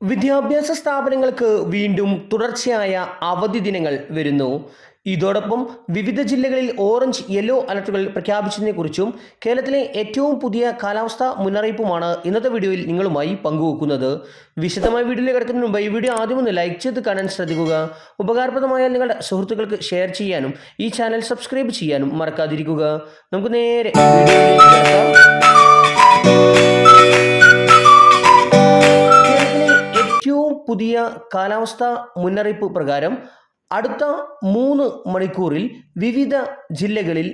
വിദ്യാഭ്യാസ സ്ഥാപനങ്ങൾക്ക് വീണ്ടും തുടർച്ചയായ അവധി ദിനങ്ങൾ വരുന്നു. ഇതോടൊപ്പം വിവിധ ജില്ലകളിൽ ഓറഞ്ച് യെല്ലോ അലർട്ടുകൾ പ്രഖ്യാപിച്ചതിനെക്കുറിച്ചും കേരളത്തിലെ ഏറ്റവും പുതിയ കാലാവസ്ഥാ മുന്നറിയിപ്പുമാണ് ഇന്നത്തെ വീഡിയോയിൽ നിങ്ങളുമായി പങ്കുവെക്കുന്നത്. വിശദമായ വീഡിയോയിൽ കിടക്കുന്നതിന് മുമ്പ് ഈ വീഡിയോ ആദ്യം ഒന്ന് ലൈക്ക് ചെയ്ത് കാണാൻ ശ്രദ്ധിക്കുക. ഉപകാരപ്രദമായാൽ നിങ്ങളുടെ സുഹൃത്തുക്കൾക്ക് ഷെയർ ചെയ്യാനും ഈ ചാനൽ സബ്സ്ക്രൈബ് ചെയ്യാനും മറക്കാതിരിക്കുക. നമുക്ക് നേരെ പുതിയ കാലാവസ്ഥാ മുന്നറിയിപ്പ് പ്രകാരം അടുത്ത മൂന്ന് മണിക്കൂറിൽ വിവിധ ജില്ലകളിൽ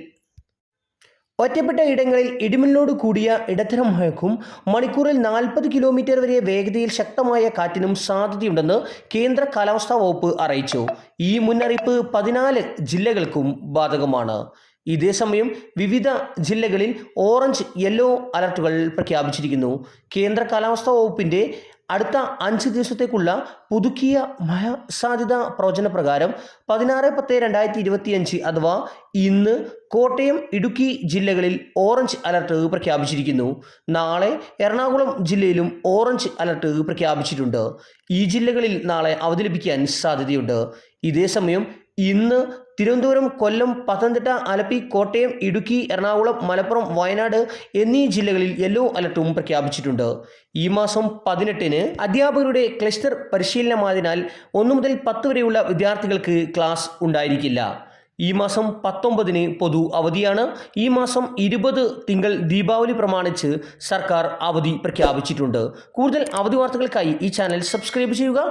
ഒറ്റപ്പെട്ട ഇടങ്ങളിൽ ഇടിമിന്നലോട് കൂടിയ ഇടത്തരം മഴയ്ക്കും മണിക്കൂറിൽ നാൽപ്പത് കിലോമീറ്റർ വരെ വേഗതയിൽ ശക്തമായ കാറ്റിനും സാധ്യതയുണ്ടെന്ന് കേന്ദ്ര കാലാവസ്ഥാ വകുപ്പ് അറിയിച്ചു. ഈ മുന്നറിയിപ്പ് പതിനാല് ജില്ലകൾക്കും ബാധകമാണ്. ഇതേസമയം വിവിധ ജില്ലകളിൽ ഓറഞ്ച് യെല്ലോ അലർട്ടുകൾ പ്രഖ്യാപിച്ചിരിക്കുന്നു. കേന്ദ്ര കാലാവസ്ഥാ വകുപ്പിന്റെ അടുത്ത അഞ്ച് ദിവസത്തേക്കുള്ള പുതുക്കിയ മഴ സാധ്യത പ്രവചന പ്രകാരം പതിനാറ് പത്ത് രണ്ടായിരത്തി ഇരുപത്തിയഞ്ച് അഥവാ ഇന്ന് കോട്ടയം ഇടുക്കി ജില്ലകളിൽ ഓറഞ്ച് അലർട്ട് പ്രഖ്യാപിച്ചിരിക്കുന്നു. നാളെ എറണാകുളം ജില്ലയിലും ഓറഞ്ച് അലർട്ട് പ്രഖ്യാപിച്ചിട്ടുണ്ട്. ഈ ജില്ലകളിൽ നാളെ അവധി ലഭിക്കാൻ സാധ്യതയുണ്ട്. ഇതേസമയം ഇന്ന് തിരുവനന്തപുരം കൊല്ലം പത്തനംതിട്ട ആലപ്പി കോട്ടയം ഇടുക്കി എറണാകുളം മലപ്പുറം വയനാട് എന്നീ ജില്ലകളിൽ യെല്ലോ അലർട്ടും പ്രഖ്യാപിച്ചിട്ടുണ്ട്. ഈ മാസം പതിനെട്ടിന് അധ്യാപകരുടെ ക്ലസ്റ്റർ പരിശീലനമായതിനാൽ ഒന്നു മുതൽ പത്ത് വരെയുള്ള വിദ്യാർത്ഥികൾക്ക് ക്ലാസ് ഉണ്ടായിരിക്കില്ല. ഈ മാസം പത്തൊമ്പതിന് പൊതു അവധിയാണ്. ഈ മാസം ഇരുപത് തിങ്കൾ ദീപാവലി പ്രമാണിച്ച് സർക്കാർ അവധി പ്രഖ്യാപിച്ചിട്ടുണ്ട്. കൂടുതൽ അവധി വാർത്തകൾക്കായി ഈ ചാനൽ സബ്സ്ക്രൈബ് ചെയ്യുക.